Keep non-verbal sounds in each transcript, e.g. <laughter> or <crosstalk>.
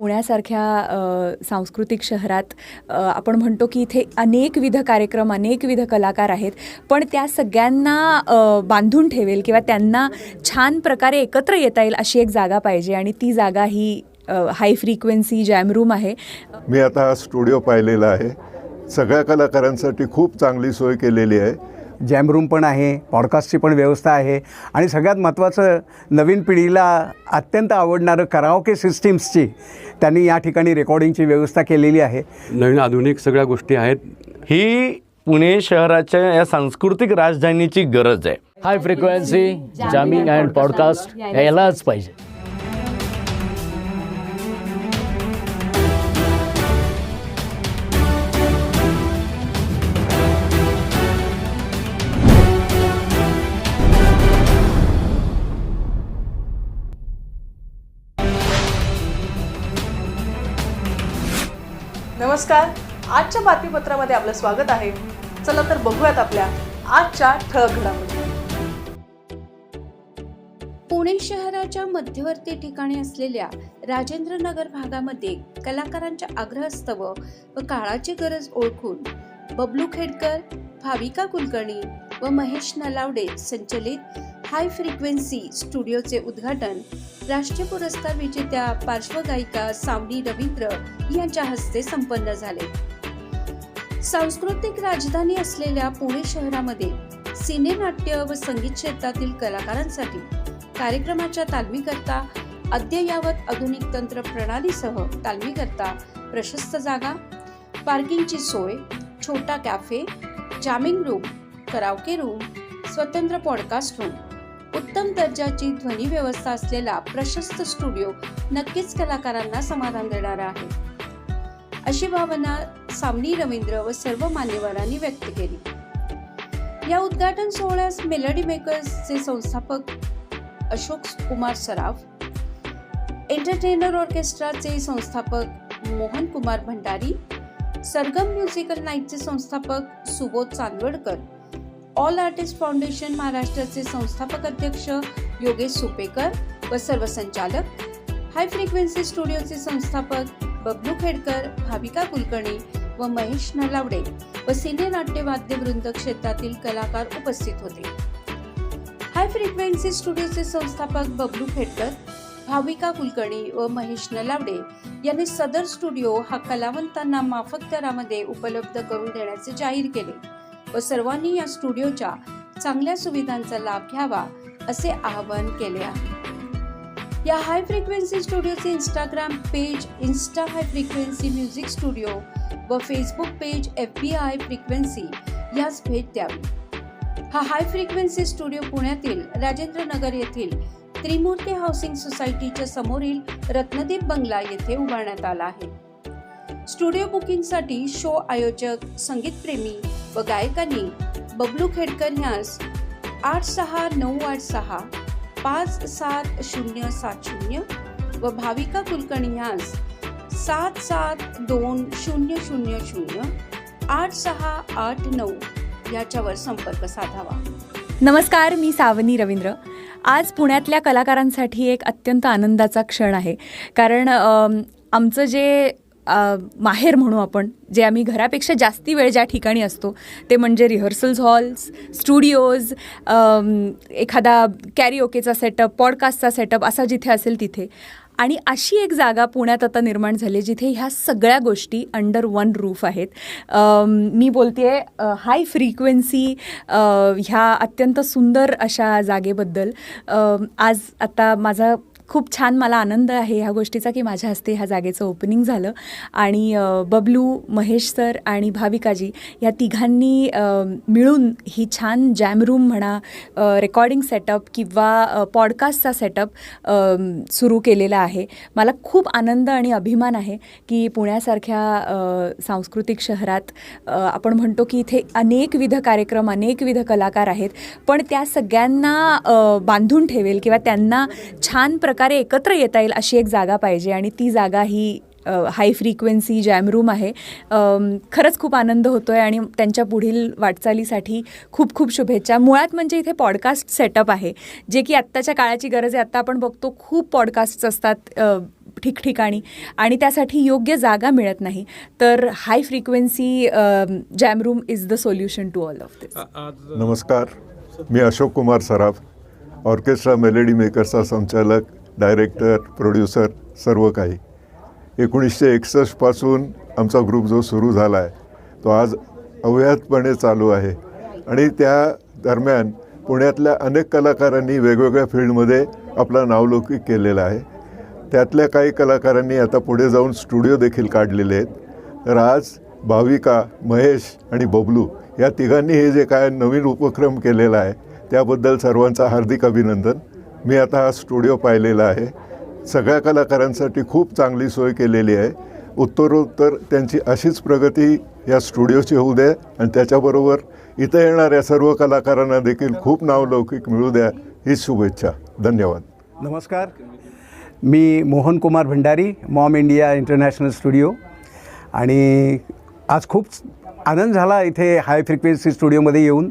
पुण्यासारख्या सांस्कृतिक शहरात आपण म्हणतो की इथे अनेकविध कार्यक्रम अनेकविध कलाकार आहेत. पण त्या सगळ्यांना बांधून ठेवेल किंवा त्यांना छान प्रकारे एकत्र येता येईल अशी एक जागा पाहिजे आणि ती जागा ही हाय फ्रिक्वेन्सी जॅम रूम आहे. मी आता हा स्टुडिओ पाहिलेला आहे. सगळ्या कलाकारांसाठी खूप चांगली सोय केलेली आहे. जॅम रूम पण आहे पॉडकास्टची पण व्यवस्था आहे आणि सगळ्यात महत्त्वाचं नवीन पिढीला अत्यंत आवडणारं कराओके सिस्टीम्सची त्यांनी या ठिकाणी रेकॉर्डिंगची व्यवस्था केलेली आहे. नवीन आधुनिक सगळ्या गोष्टी आहेत. ही पुणे शहराच्या या सांस्कृतिक राजधानीची गरज आहे. High frequency jamming and podcast यायलाच पाहिजे. नमस्कार. आजच्या बातमीपत्रामध्ये आपलं स्वागत आहे. चला तर बघूयात आपल्या आजच्या ठळक घडामोडी. पुणे शहराच्या मध्यवर्ती ठिकाणी असलेल्या राजेंद्र नगर भागामध्ये कलाकारांच्या आग्रहस्तव व काळाची गरज ओळखून बबलू खेडकर भाविका कुलकर्णी व महेश नलावडे संचलित हाय फ्रिक्वेन्सी स्टुडिओचे उद्घाटन राष्ट्रीय पुरस्कार विजेत्या पार्श्वगायिका सावनी रवींद्र यांच्या हस्ते संपन्न झाले. सांस्कृतिक राजधानी असलेल्या पुणे शहरामध्ये सिनेनाट्य व संगीत क्षेत्रातील कलाकारांसाठी कार्यक्रमाच्या तालमीकरता अद्ययावत आधुनिक तंत्र प्रणालीसह तालमीकरता प्रशस्त जागा पार्किंगची सोय छोटा cafe jamming room karaoke room स्वतंत्र पॉडकास्ट रूम उत्तम दर्जाची ध्वनी व्यवस्था असलेला प्रशस्त स्टुडिओ नक्कीच कलाकारांना समाधान देणारा आहे. अशी भावना सामनी रवींद्र व सर्व मान्यवरांनी व्यक्त केली. या उद्घाटन सोहळ्यास मेलडी मेकर्सचे संस्थापक अशोक कुमार सराफ एंटरटेनर ऑर्केस्ट्राचे संस्थापक मोहन कुमार भंडारी सरगम म्युझिकल नाईटचे संस्थापक Subodh Chandwadkar all artist foundation महाराष्ट्राचे संस्थापक अध्यक्ष योगेश सुपेकर व सर्व संचालक हाय फ्रिक्वेन्सी स्टुडिओचे संस्थापक बबलू खेडकर भाविका कुलकर्णी व महेश नलावडे व सिने नाट्यवाद्य वृंद क्षेत्रातील कलाकार उपस्थित होते. हाय फ्रिक्वेन्सी स्टुडिओचे संस्थापक बबलू खेडकर भाविका कुलकर्णी व महेश नलावडे यांनी सदर स्टुडिओ हा कलावंतांना माफक दरामध्ये उपलब्ध करून देण्याचे जाहीर केले. व सर्वांनी या स्टुडिओच्या चांगल्या सुविधांचा लाभ घ्यावा असे आवाहन केले आहे. या high frequency स्टुडिओचे Instagram page insta high frequency music studio व Facebook page F B I frequency यास भेट द्यावी. हा हाय फ्रिक्वेन्सी स्टुडिओ पुण्यातील राजेंद्र नगर येथील त्रिमूर्ती हाऊसिंग सोसायटीच्या समोरील रत्नदीप बंगला येथे उभारण्यात आला आहे. स्टुडिओ बुकिंगसाठी शो आयोजक संगीतप्रेमी व गायकांनी बबलू खेडकर ह्यास आठ सहा नऊ आठ सहा पाच सात शून्य सात शून्य व भाविका कुलकर्णी ह्यास सात सात दोन शून्य शून्य शून्य आठ सहा आठ नऊ याच्यावर संपर्क साधावा. नमस्कार मी सावनी रवींद्र. आज पुण्यातल्या कलाकारांसाठी एक अत्यंत आनंदाचा क्षण आहे. कारण आमचं जे माहेर म्हणू आपण जे आम्ही घरापेक्षा जास्ती वेळ ज्या ठिकाणी असतो ते म्हणजे रिहर्सल्स हॉल्स स्टुडिओज एखादा एखादा कॅरिओकेचा सेटअप पॉडकास्टचा सेटअप असा जिथे असेल तिथे. आणि अशी एक जागा पुण्यात आता निर्माण झाली जिथे ह्या सगळ्या गोष्टी अंडर वन रूफ आहेत. मी बोलते आहे हाय फ्रिक्वेन्सी ह्या अत्यंत सुंदर अशा जागेबद्दल. आज आता माझा खूप छान मला आनंद आहे ह्या गोष्टीचा की माझ्या हस्ते ह्या जागेचं ओपनिंग झालं. आणि बबलू महेश सर आणि भाविकाजी या तिघांनी मिळून ही छान जॅम रूम म्हणा रेकॉर्डिंग सेटअप किंवा पॉडकास्टचा सेटअप सुरू केलेला आहे. मला खूप आनंद आणि अभिमान आहे की पुण्यासारख्या सांस्कृतिक शहरात आपण म्हणतो की इथे अनेकविध कार्यक्रम अनेकविध कलाकार आहेत. पण त्या सगळ्यांना बांधून ठेवेल किंवा त्यांना छान प्रकारे एकत्र येता येईल अशी एक जागा पाहिजे आणि ती जागा ही हाय फ्रिक्वेन्सी जॅम रूम आहे. खरंच खूप आनंद होतो आहे आणि त्यांच्या पुढील वाटचालीसाठी खूप खूप शुभेच्छा. मुळात म्हणजे इथे पॉडकास्ट सेटअप आहे. जे की आत्ताच्या काळाची गरज आहे. आत्ता आपण बघतो खूप पॉडकास्ट्स असतात ठिकठिकाणी आणि त्यासाठी योग्य जागा मिळत नाही. तर high frequency jam room is the solution to all of this नमस्कार. मी अशोक कुमार सराफ. ऑर्केस्ट्रा मेलेडी मेकरचा संचालक. डायरेक्टर प्रोड्युसर सर्व काही. एकोणीसशे एकसष्टपासून आमचा ग्रुप जो सुरू झाला आहे तो आज अव्याहतपणे चालू आहे. आणि त्या दरम्यान पुण्यातल्या अनेक कलाकारांनी वेगवेगळ्या फील्डमध्ये आपला नावलौकिक केलेला आहे. त्यातल्या काही कलाकारांनी आता पुढे जाऊन स्टुडिओ देखील काढलेले आहेत. तर आज भाविका महेश आणि बबलू या तिघांनी हे जे काय नवीन उपक्रम केलेला आहे त्याबद्दल सर्वांचा हार्दिक अभिनंदन. मी आता हा स्टुडिओ पाहिलेला आहे. सगळ्या कलाकारांसाठी खूप चांगली सोय केलेली आहे. उत्तरोत्तर त्यांची अशीच प्रगती या स्टुडिओची होऊ द्या आणि त्याच्याबरोबर इथं येणाऱ्या सर्व कलाकारांना देखील खूप नावलौकिक मिळू द्या हीच शुभेच्छा. धन्यवाद. नमस्कार. मी Mohan Kumar Bhandari mom India international studio. आणि आज खूप आनंद झाला इथे हाय फ्रिक्वेन्सी स्टुडिओमध्ये येऊन.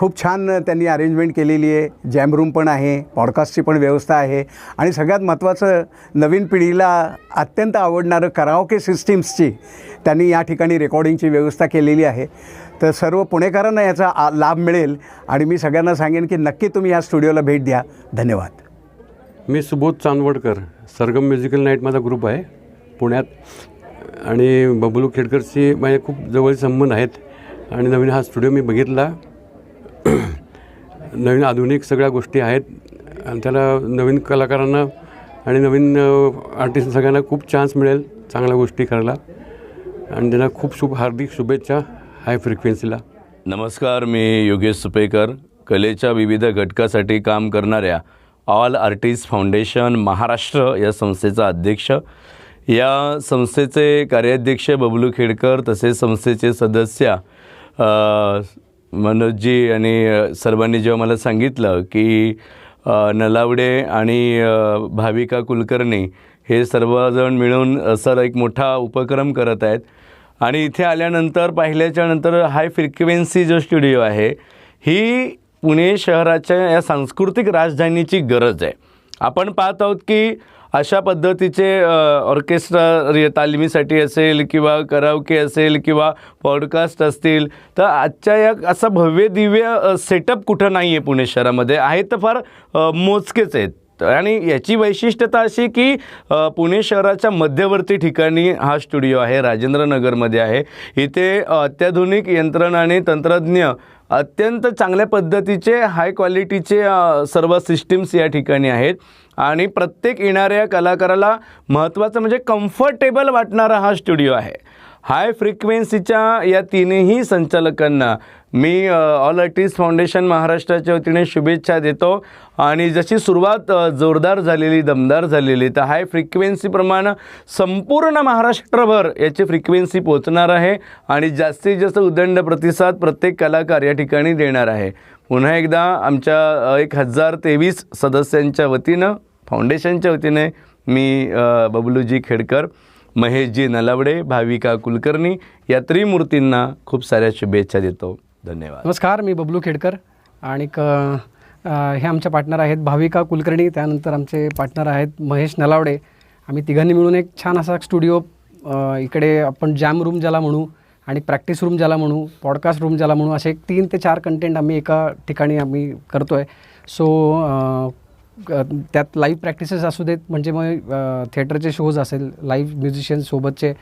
खूप छान त्यांनी अरेंजमेंट केलेली आहे. जॅम रूम पण आहे पॉडकास्टची पण व्यवस्था आहे. आणि सगळ्यात महत्त्वाचं नवीन पिढीला अत्यंत आवडणारं कराओके सिस्टीम्सची त्यांनी या ठिकाणी रेकॉर्डिंगची व्यवस्था केलेली आहे. तर सर्व पुणेकरांना याचा आ- लाभ मिळेल. आणि मी सगळ्यांना सांगेन की नक्की तुम्ही या स्टुडिओला भेट द्या. धन्यवाद. मी सुबोध चांदवडकर सरगम म्युझिकल नाईट माझा ग्रुप आहे पुण्यात. आणि बबलू खेडकरशी माझे खूप जवळ संबंध आहेत. आणि नवीन हा स्टुडिओ मी बघितला. <clears throat> नवीन आधुनिक सगळ्या गोष्टी आहेत. आणि त्याला नवीन कलाकारांना आणि नवीन आर्टिस्ट सगळ्यांना खूप चान्स मिळेल चांगल्या गोष्टी करायला. आणि त्यांना खूप शुभ हार्दिक शुभेच्छा हाय फ्रिक्वेन्सीला नमस्कार मी योगेश सुपेकर. कलेच्या विविध घटकासाठी काम करणाऱ्या ऑल आर्टिस्ट फाउंडेशन महाराष्ट्र या संस्थेचा अध्यक्ष. या संस्थेचे कार्याध्यक्ष बबलू खेडकर तसेच संस्थेचे सदस्य मनोजजी आणि सर्वांनी जेव्हा मला सांगितलं की नलावडे आणि भाविका कुलकर्णी हे सर्वजण मिळून सर एक मोठा उपक्रम करत आहेत. आणि इथे आल्यानंतर पाहिल्याच्या नंतर हाय फ्रिक्वेन्सी जो स्टुडिओ आहे ही पुणे शहराच्या या सांस्कृतिक राजधानीची गरज आहे. आपण पाहत आहोत की अशा पद्धतीचे ऑर्केस्ट्रा तालिमीसाठी असेल किंवा करावके असेल किंवा पॉडकास्ट असतील तर आजच्या या असा भव्य दिव्य सेटअप कुठं नाही आहे पुणे शहरामध्ये? आहे तर फार मोजकेच आहेत. आणि याची वैशिष्ट्यता अशी की पुणे शहराच्या मध्यवर्ती ठिकाणी हा स्टुडिओ आहे राजेंद्रनगरमध्ये आहे. इथे अत्याधुनिक यंत्रणा आणि तंत्रज्ञ अत्यंत चांगल्या पद्धतीचे हाय क्वालिटीचे सर्व सिस्टीम्स या ठिकाणी आहेत. आणि प्रत्येक येणाऱ्या कलाकाराला महत्त्वाचं म्हणजे कम्फर्टेबल वाटणारा हा स्टुडिओ आहे. हाय फ्रिक्वेन्सीच्या या तीनही संचालकांना मी ऑल आर्टिस्ट फाउंडेशन महाराष्ट्राच्या वतीने शुभेच्छा देतो. आणि जशी सुरुवात जोरदार झालेली दमदार झालेली तर हाय फ्रिक्वेन्सीप्रमाणे संपूर्ण महाराष्ट्रभर याची फ्रिक्वेन्सी पोचणार आहे. आणि जास्तीत जास्त उदंड प्रतिसाद प्रत्येक कलाकार या ठिकाणी देणार आहे. पुन्हा एकदा आमच्या एक हजार तेवीस सदस्यांच्या वतीनं फाउंडेशनच्या वतीने मी बबलूजी खेडकर महेशजी नलावडे भाविका कुलकर्णी या त्रिमूर्तींना खूप साऱ्या शुभेच्छा देतो. धन्यवाद. नमस्कार मी बबलू खेडकर. आणि हे आमचे पार्टनर आहेत भाविका कुलकर्णी त्यानंतर आमचे पार्टनर आहेत महेश नलावडे. आम्ही तिघांनी मिळून एक छान असा स्टुडिओ इकडे आपण जॅम रूम ज्याला म्हणू आणि प्रॅक्टिस रूम ज्याला म्हणू पॉडकास्ट रूम ज्याला म्हणू असे एक तीन ते चार कंटेंट आम्ही एका ठिकाणी आम्ही करतो आहे सो त्यात लाईव्ह प्रॅक्टिसेस असू देत म्हणजे मग थिएटरचे शोज असेल लाईव्ह म्युझिशियन्ससोबतचे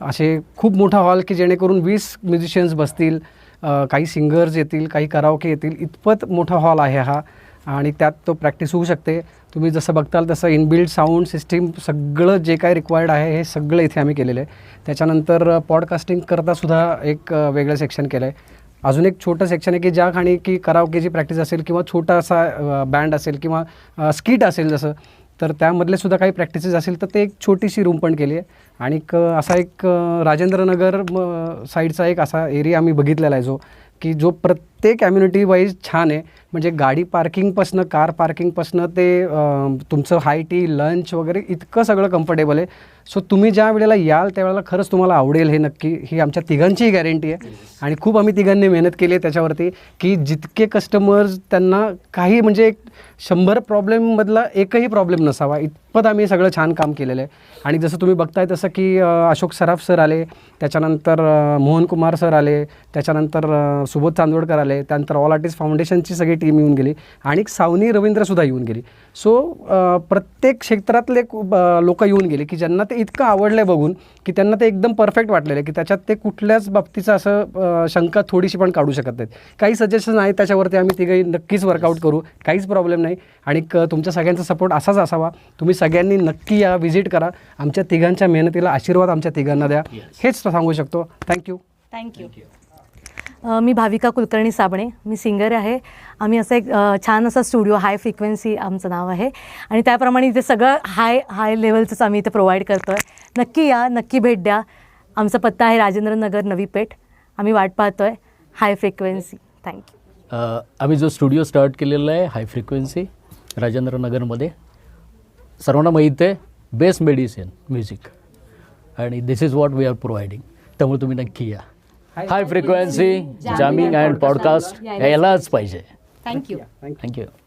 असे खूप मोठा हॉल की जेणेकरून वीस म्युझिशियन्स बसतील काही सिंगर्स येतील काही करावके येतील इतपत मोठा हॉल आहे हा. आणि त्यात तो प्रॅक्टिस होऊ शकते. तुम्ही जसं बघताल तसं इनबिल्ड साऊंड सिस्टीम सगळं जे काय रिक्वायर्ड आहे हे सगळं इथे आम्ही केलेलं आहे. त्याच्यानंतर पॉडकास्टिंग करता सुद्धा एक वेगळं सेक्शन केलं आहे अजून एक छोटं सेक्शन आहे की ज्या खाणी की कराओकेची प्रॅक्टिस असेल किंवा छोटा असा बँड असेल किंवा स्किट असेल जसं तर त्यामधले सुद्धा काही प्रॅक्टिसेस असेल तर ते एक छोटीशी रूम पण केली आहे. आणि असा एक राजेंद्रनगर म, साईडचा एक असा एरिया आम्ही बघितलेला आहे जो की जो प्रत्येक कम्युनिटी वाईज छान आहे. म्हणजे गाडी पार्किंगपासनं कार पार्किंगपासनं ते तुमचं हाय टी लंच वगैरे इतकं सगळं कम्फर्टेबल आहे. सो तुम्ही ज्या वेळेला याल त्यावेळेला खरंच तुम्हाला आवडेल हे नक्की. ही आमच्या तिघांचीही गॅरंटी आहे. आणि खूप आम्ही तिघांनी मेहनत केली आहे त्याच्यावरती की जितके कस्टमर्स त्यांना काही म्हणजे एक शंभर प्रॉब्लेममधला एकही प्रॉब्लेम नसावा. इत शपथ आम्ही सगळं छान काम केलेलं आहे. आणि जसं तुम्ही बघताय तसं की अशोक सराफ सर आले त्याच्यानंतर मोहन कुमार सर आले त्याच्यानंतर सुबोध चांदोडकर आले त्यानंतर ऑल आर्टिस्ट फाउंडेशनची सगळी टीम येऊन गेली आणि सावनी रवींद्रसुद्धा येऊन गेली. सो प्रत्येक क्षेत्रातले लोक येऊन गेले की ज्यांना ते इतकं आवडलं आहे बघून की त्यांना ते एकदम परफेक्ट वाटलेलं आहे की त्याच्यात ते कुठल्याच बाबतीचं असं शंका थोडीशी पण काढू शकत नाहीत. काही सजेशन आहेत त्याच्यावरती आम्ही तिघही नक्कीच वर्कआउट करू काहीच प्रॉब्लेम नाही. आणि क तुमच्या सगळ्यांचा सपोर्ट असाच असावा. तुम्ही सगळ्यांनी नक्की या व्हिजिट करा. आमच्या तिघांच्या मेहनतीला आशीर्वाद आमच्या तिघांना द्या. हेच सांगू शकतो. थँक्यू थँक्यू मी भाविका कुलकर्णी साबणे. मी सिंगर आहे. आम्ही असं एक छान असा स्टुडिओ हाय फ्रिक्वेन्सी आमचं नाव आहे. आणि त्याप्रमाणे इथे सगळं हाय हाय लेवलचंच आम्ही इथे प्रोव्हाइड करतो आहे नक्की या नक्की भेट द्या. आमचा पत्ता आहे राजेंद्र नगर नवी पेठ. आम्ही वाट पाहतो आहे हाय फ्रिक्वेन्सी थँक्यू आम्ही जो स्टुडिओ स्टार्ट केलेला आहे हाय फ्रिक्वेन्सी राजेंद्र नगरमध्ये सर्वांना माहीत आहे बेस्ट मेडिसिन म्युझिक आणि this is what we are providing त्यामुळे तुम्ही नक्की या. High frequency jamming and podcast यायलाच पाहिजे. Thank you thank you